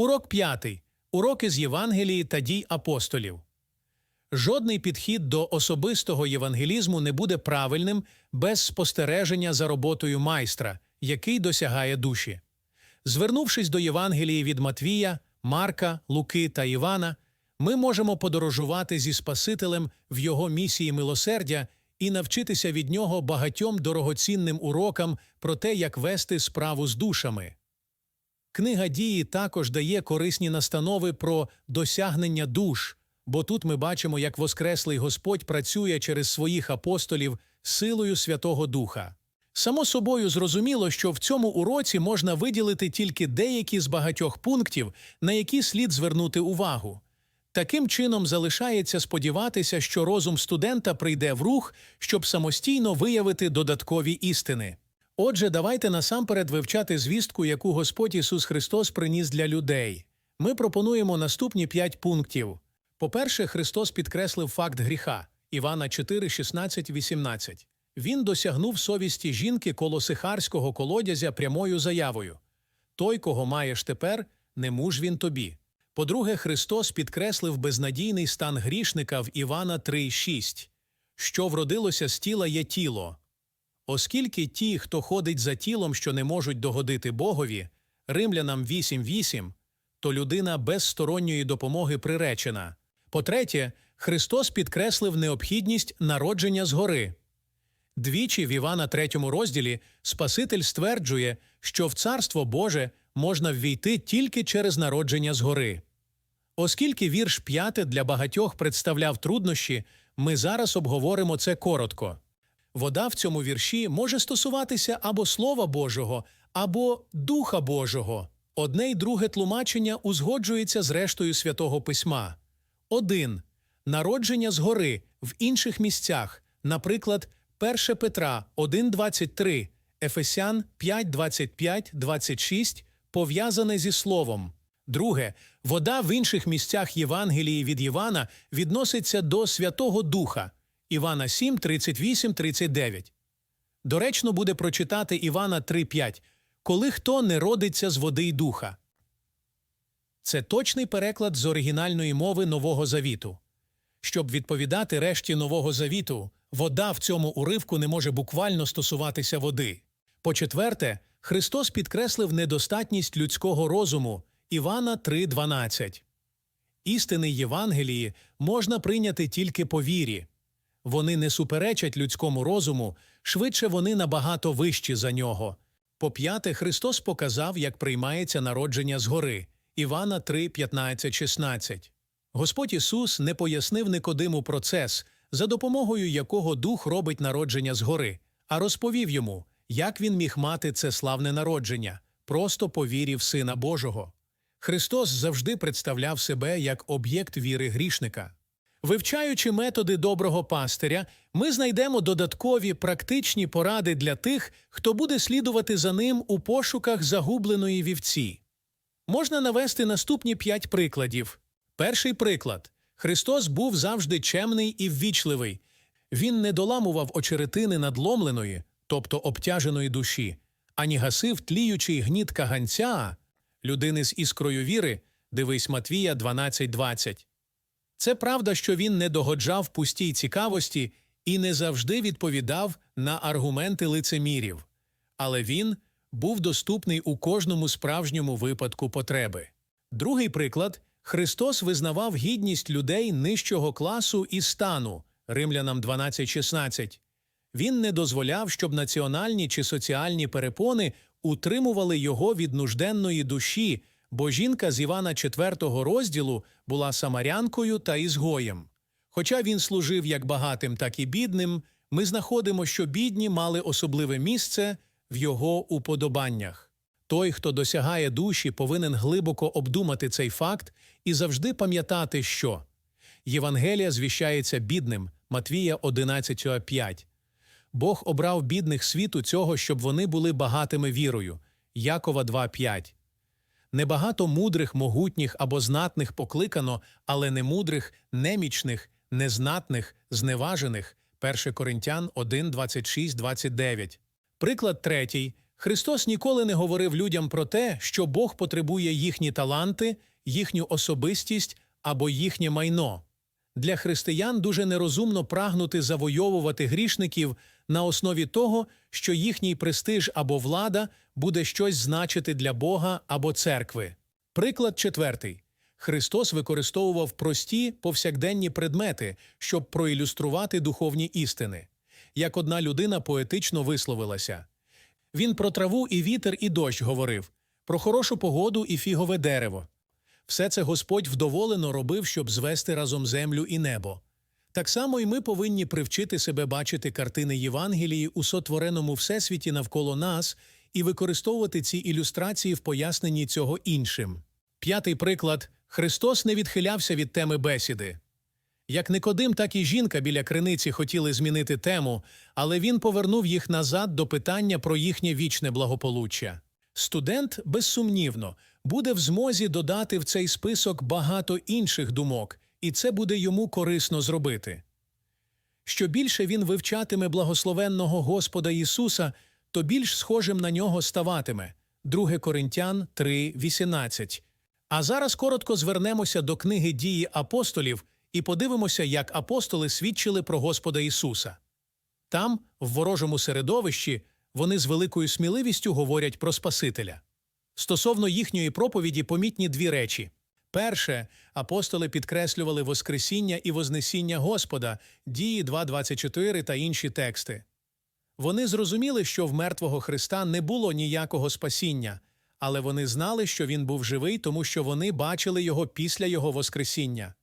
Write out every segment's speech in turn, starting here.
Урок п'ятий. Уроки з Євангелії та дій апостолів. Жодний підхід до особистого євангелізму не буде правильним без спостереження за роботою майстра, який досягає душі. Звернувшись до Євангелії від Матвія, Марка, Луки та Івана, ми можемо подорожувати зі Спасителем в його місії милосердя і навчитися від нього багатьом дорогоцінним урокам про те, як вести справу з душами. Книга дії також дає корисні настанови про досягнення душ, бо тут ми бачимо, як Воскреслий Господь працює через своїх апостолів силою Святого Духа. Само собою зрозуміло, що в цьому уроці можна виділити тільки деякі з багатьох пунктів, на які слід звернути увагу. Таким чином залишається сподіватися, що розум студента прийде в рух, щоб самостійно виявити додаткові істини. Отже, давайте насамперед вивчати звістку, яку Господь Ісус Христос приніс для людей. Ми пропонуємо наступні п'ять пунктів. По-перше, Христос підкреслив факт гріха Івана 4, 16, 18. Він досягнув совісті жінки коло сихарського колодязя прямою заявою Той, кого маєш тепер, не муж він тобі. По-друге, Христос підкреслив безнадійний стан грішника в Івана 3,6. Що вродилося з тіла є тіло. Оскільки ті, хто ходить за тілом, що не можуть догодити Богові, римлянам 8.8, то людина без сторонньої допомоги приречена. По-третє, Христос підкреслив необхідність народження згори. Двічі в Івана 3 розділі Спаситель стверджує, що в Царство Боже можна ввійти тільки через народження згори. Оскільки вірш 5 для багатьох представляв труднощі, ми зараз обговоримо це коротко. Вода в цьому вірші може стосуватися або Слова Божого, або Духа Божого. Одне й друге тлумачення узгоджується з рештою святого письма. 1. Народження згори в інших місцях, наприклад, 1 Петра 1.23, Ефесян 5.25, 26, пов'язане зі словом. Друге, вода в інших місцях Євангелії від Івана відноситься до Святого Духа Івана 7, 38, 39. Доречно буде прочитати Івана 3.5 «Коли хто не родиться з води й духа». Це точний переклад з оригінальної мови Нового Завіту. Щоб відповідати решті Нового Завіту, вода в цьому уривку не може буквально стосуватися води. По-четверте, Христос підкреслив недостатність людського розуму Івана 3.12. Істини Євангелії можна прийняти тільки по вірі. Вони не суперечать людському розуму, швидше вони набагато вищі за нього. По-п'яте, Христос показав, як приймається народження згори Івана 3, 15, 16. Господь Ісус не пояснив Никодиму процес, за допомогою якого Дух робить народження згори, а розповів йому, як він міг мати це славне народження, просто по вірі в Сина Божого. Христос завжди представляв себе як об'єкт віри грішника. Вивчаючи методи доброго пастиря, ми знайдемо додаткові практичні поради для тих, хто буде слідувати за ним у пошуках загубленої вівці. Можна навести наступні п'ять прикладів. Перший приклад Христос був завжди чемний і ввічливий. Він не доламував очеретини надломленої, тобто обтяженої душі, ані гасив тліючий гніт каганця, людини з іскрою віри, дивись Матвія 12.20. Це правда, що він не догоджав пустій цікавості і не завжди відповідав на аргументи лицемірів, але він був доступний у кожному справжньому випадку потреби. Другий приклад Христос визнавав гідність людей нижчого класу і стану римлянам 12.16. Він не дозволяв, щоб національні чи соціальні перепони утримували його від нужденної душі, бо жінка з Івана 4 розділу була самарянкою та ізгоєм. Хоча він служив як багатим, так і бідним, ми знаходимо, що бідні мали особливе місце в його уподобаннях. Той, хто досягає душі, повинен глибоко обдумати цей факт і завжди пам'ятати, що Євангелія звіщається бідним Матвія 11.5. Бог обрав бідних світу цього, щоб вони були багатими вірою Якова 2.5. Небагато мудрих, могутніх або знатних покликано, але не мудрих, немічних, незнатних, зневажених 1 Коринтян 1, 26, 29. Приклад третій. Христос ніколи не говорив людям про те, що Бог потребує їхні таланти, їхню особистість або їхнє майно. Для християн дуже нерозумно прагнути завойовувати грішників на основі того, що їхній престиж або влада буде щось значити для Бога або церкви. Приклад четвертий. Христос використовував прості повсякденні предмети, щоб проілюструвати духовні істини. Як одна людина поетично висловилася. Він про траву і вітер і дощ говорив, про хорошу погоду і фігове дерево. Все це Господь вдоволено робив, щоб звести разом землю і небо. Так само і ми повинні привчити себе бачити картини Євангелії у сотвореному всесвіті навколо нас і використовувати ці ілюстрації в поясненні цього іншим. П'ятий приклад Христос не відхилявся від теми бесіди. Як Никодим, так і жінка біля криниці хотіли змінити тему, але він повернув їх назад до питання про їхнє вічне благополуччя. Студент, безсумнівно, буде в змозі додати в цей список багато інших думок, і це буде йому корисно зробити. Що більше він вивчатиме благословенного Господа Ісуса, то більш схожим на нього ставатиме. 2 Коринтян 3.18. А зараз коротко звернемося до книги дії апостолів і подивимося, як апостоли свідчили про Господа Ісуса. Там, в ворожому середовищі, вони з великою сміливістю говорять про Спасителя. Стосовно їхньої проповіді помітні дві речі. Перше, апостоли підкреслювали Воскресіння і Вознесіння Господа, дії 2.24 та інші тексти. Вони зрозуміли, що в мертвого Христа не було ніякого спасіння, але вони знали, що він був живий, тому що вони бачили його після його Воскресіння.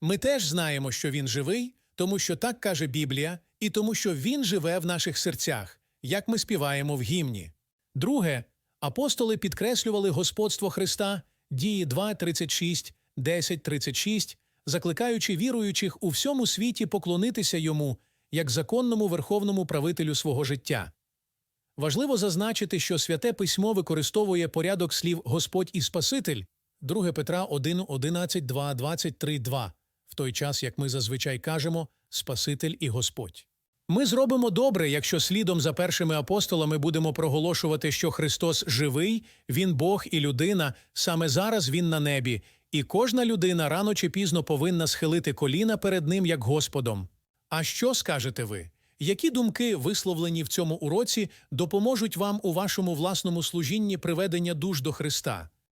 Ми теж знаємо, що він живий, тому що так каже Біблія, і тому що він живе в наших серцях, як ми співаємо в гімні. Друге, апостоли підкреслювали господство Христа, дії 2.36, 10.36, закликаючи віруючих у всьому світі поклонитися йому як законному верховному правителю свого життя. Важливо зазначити, що Святе Письмо використовує порядок слів Господь і Спаситель 2 Петра 1, 11, 2, 23, 2, в той час, як ми зазвичай кажемо Спаситель і Господь. Ми зробимо добре, якщо слідом за першими апостолами будемо проголошувати, що Христос живий, Він Бог і людина, саме зараз Він на небі, і кожна людина рано чи пізно повинна схилити коліна перед Ним як Господом. А що скажете ви? Які думки, висловлені в цьому уроці, допоможуть вам у вашому власному служінні приведення душ до Христа?